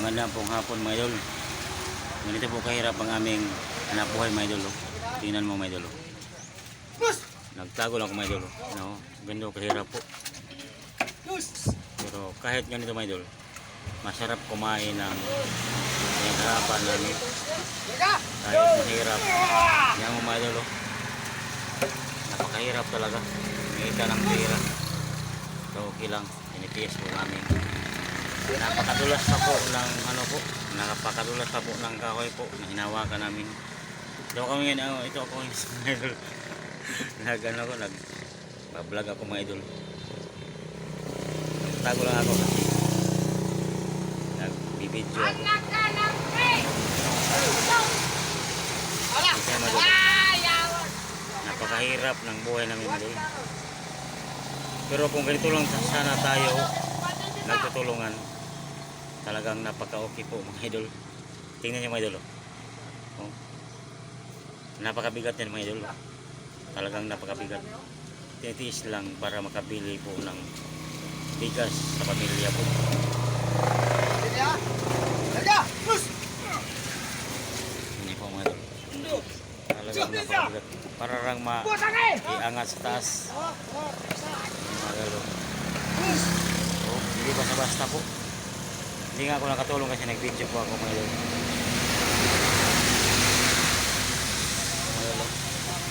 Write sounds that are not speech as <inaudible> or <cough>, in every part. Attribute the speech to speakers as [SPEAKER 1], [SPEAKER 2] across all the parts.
[SPEAKER 1] Magandang pong hapon mga idol. Ganito po kahirap ang aming hanap buhay mga idol. oh. Tingnan mo mga idol. oh. Nagtago lang ako mga idol. oh. No, ganito kahirap po. Pero kahit ganito mga idol, masarap kumain ng harapan namin. Kahit mahirap. Yan mo mga idol. Napakahirap talaga. Ngita ng pera. So okay lang. Tinitiis po namin. Napakadulas pa po ng ano po, napakadulas pa po ng kahoy po na hinawakan namin. Ito kami ngayon, ano, ito ako yung <laughs> idol. nag ano ko, nag vlog ako mga idol. Tago lang ako kasi nagbibideo ako. Mga napakahirap ng buhay namin mga idol. Pero kung ganito lang sana tayo nagtutulungan, talagang napaka-okay po mga idol. Tingnan niyo mga idol. Oh. Oh. Napakabigat yan mga idol. Talagang napakabigat. Tinitiis lang para makabili po ng bigas sa pamilya po. Hindi po mga idol. Talagang napakabigat. Para lang ma-iangat sa taas. Mga idol. Oh, hindi basta-basta po. Hindi nga ako nakatulong kasi nag-video po ako mga idol. Mga.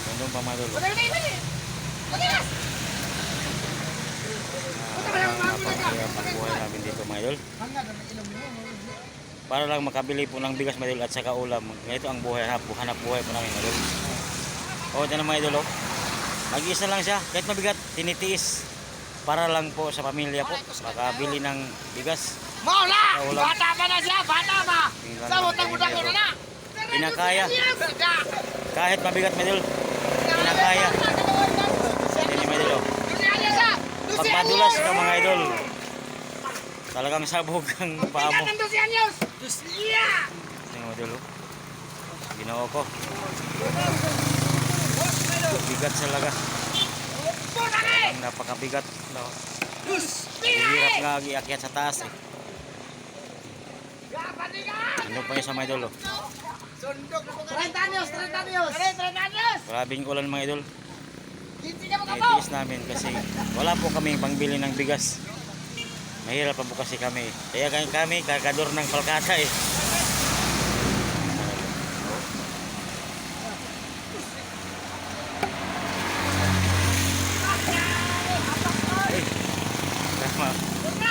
[SPEAKER 1] Nandun pa mga idol. Ah, napakahirap ang buhay namin dito mga. Para lang makabili po ng bigas mga idol at saka ulam. Ganito ang buhay, hanap, buhay po namin mga idol. O, dyan mga idol. oh. Mag-isa lang siya, kahit mabigat, tinitiis. Para lang po sa pamilya po, makabili ng bigas.
[SPEAKER 2] Maula!
[SPEAKER 1] Ulam.
[SPEAKER 2] Bata pa na siya, bata pa! Sa
[SPEAKER 1] mo,
[SPEAKER 2] utang-utang ko na na!
[SPEAKER 1] Kinakaya. Kahit mabigat yung mga idol. oh. Pag madulas ka mga idol, talagang sabog ang paa mo.
[SPEAKER 2] Tingnan 12 anyos! Yeah!
[SPEAKER 1] Yung mga idol. oh. Ginoo ko. Bigat sa laga.
[SPEAKER 2] Putang
[SPEAKER 1] Ang napakabigat.
[SPEAKER 2] Eh!
[SPEAKER 1] Hirap nga iakyat sa taas eh.
[SPEAKER 2] Ka!
[SPEAKER 1] Ano pa yung sa mga idol oh.
[SPEAKER 2] Sundok po 30 anyos! 30 anyos! 30 anyos!
[SPEAKER 1] Grabing ulan mga idol.
[SPEAKER 2] Ka!
[SPEAKER 1] Nitiis namin kasi wala po kami pangbili ng bigas. Mahirap pa po kasi kami. Kaya kami, kami kakador ng palkata eh.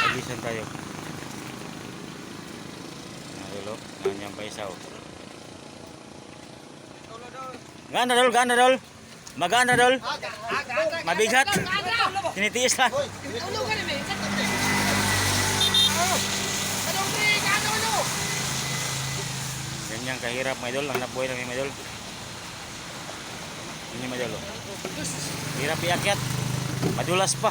[SPEAKER 1] Agisan tayo. Nanyang pa isaw. Gana dol, gana dol. Magana dol. Mabigat. Tinitiis lang. Ganyan kahirap mga idol, ang nabuhay namin mga idol. Yun yung mga idol. oh. Hirap iakyat. Madulas pa.